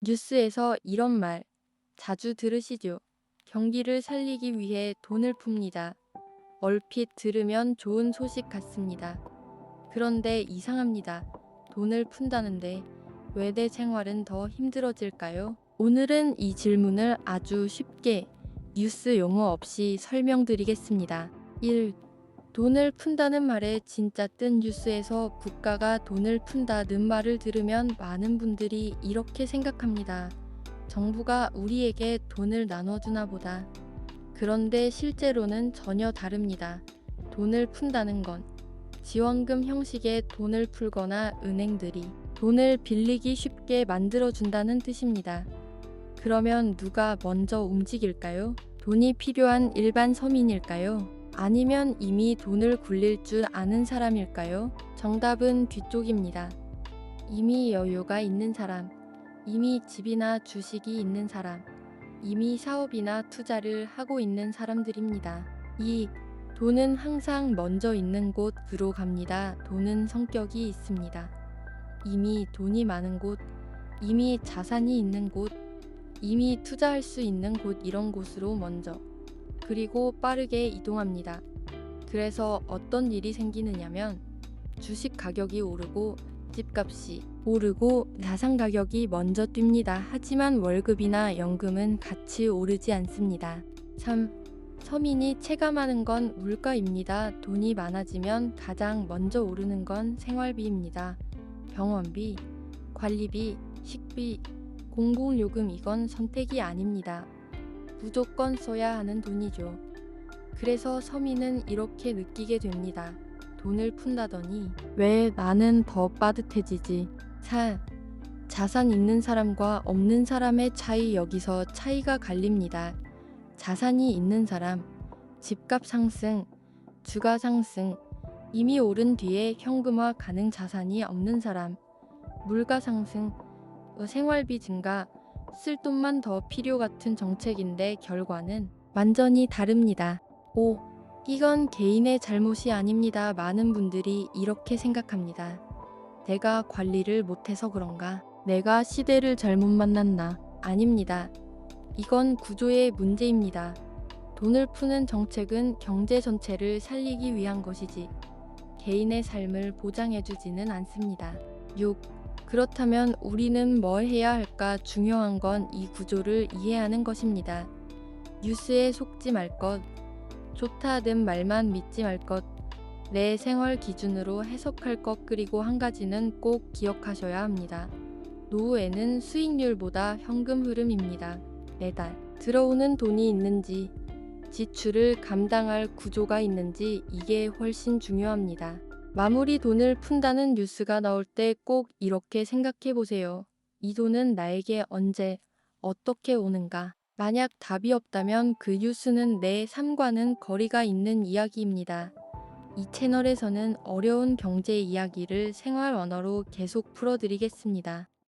뉴스에서 이런 말 자주 들으시죠? 경기를 살리기 위해 돈을 풉니다. 얼핏 들으면 좋은 소식 같습니다. 그런데 이상합니다. 돈을 푼다는데 왜 내 생활은 더 힘들어질까요? 오늘은 이 질문을 아주 쉽게 뉴스 용어 없이 설명드리겠습니다. 1. 돈을 푼다는 말에 진짜 뜬 뉴스에서 국가가 돈을 푼다는 말을 들으면 많은 분들이 이렇게 생각합니다. 정부가 우리에게 돈을 나눠주나 보다. 그런데 실제로는 전혀 다릅니다. 돈을 푼다는 건 지원금 형식의 돈을 풀거나 은행들이 돈을 빌리기 쉽게 만들어준다는 뜻입니다. 그러면 누가 먼저 움직일까요? 돈이 필요한 일반 서민일까요? 아니면 이미 돈을 굴릴 줄 아는 사람일까요? 정답은 뒤쪽입니다. 이미 여유가 있는 사람, 이미 집이나 주식이 있는 사람, 이미 사업이나 투자를 하고 있는 사람들입니다. 2. 돈은 항상 먼저 있는 곳으로 갑니다. 돈은 성격이 있습니다. 이미 돈이 많은 곳, 이미 자산이 있는 곳, 이미 투자할 수 있는 곳 이런 곳으로 먼저 그리고 빠르게 이동합니다. 그래서 어떤 일이 생기느냐면 주식 가격이 오르고 집값이 오르고 자산 가격이 먼저 뜁니다. 하지만 월급이나 연금은 같이 오르지 않습니다. 3. 서민이 체감하는 건 물가입니다. 돈이 많아지면 가장 먼저 오르는 건 생활비입니다. 병원비, 관리비, 식비, 공공요금 이건 선택이 아닙니다. 무조건 써야 하는 돈이죠. 그래서 서민은 이렇게 느끼게 됩니다. 돈을 푼다더니 왜 나는 더 빠듯해지지? 4. 자산 있는 사람과 없는 사람의 차이 여기서 차이가 갈립니다. 자산이 있는 사람, 집값 상승, 주가 상승, 이미 오른 뒤에 현금화 가능 자산이 없는 사람, 물가 상승, 생활비 증가, 쓸 돈만 더 필요 같은 정책인데 결과는 완전히 다릅니다. 5. 이건 개인의 잘못이 아닙니다. 많은 분들이 이렇게 생각합니다. 내가 관리를 못해서 그런가? 내가 시대를 잘못 만났나? 아닙니다. 이건 구조의 문제입니다. 돈을 푸는 정책은 경제 전체를 살리기 위한 것이지 개인의 삶을 보장해주지는 않습니다. 6. 그렇다면 우리는 뭘 해야 할까? 중요한 건 이 구조를 이해하는 것입니다. 뉴스에 속지 말 것, 좋다는 말만 믿지 말 것, 내 생활 기준으로 해석할 것 그리고 한 가지는 꼭 기억하셔야 합니다. 노후에는 수익률보다 현금 흐름입니다. 매달 들어오는 돈이 있는지, 지출을 감당할 구조가 있는지 이게 훨씬 중요합니다. 마무리 돈을 푼다는 뉴스가 나올 때 꼭 이렇게 생각해 보세요. 이 돈은 나에게 언제, 어떻게 오는가? 만약 답이 없다면 그 뉴스는 내 삶과는 거리가 있는 이야기입니다. 이 채널에서는 어려운 경제 이야기를 생활 언어로 계속 풀어드리겠습니다.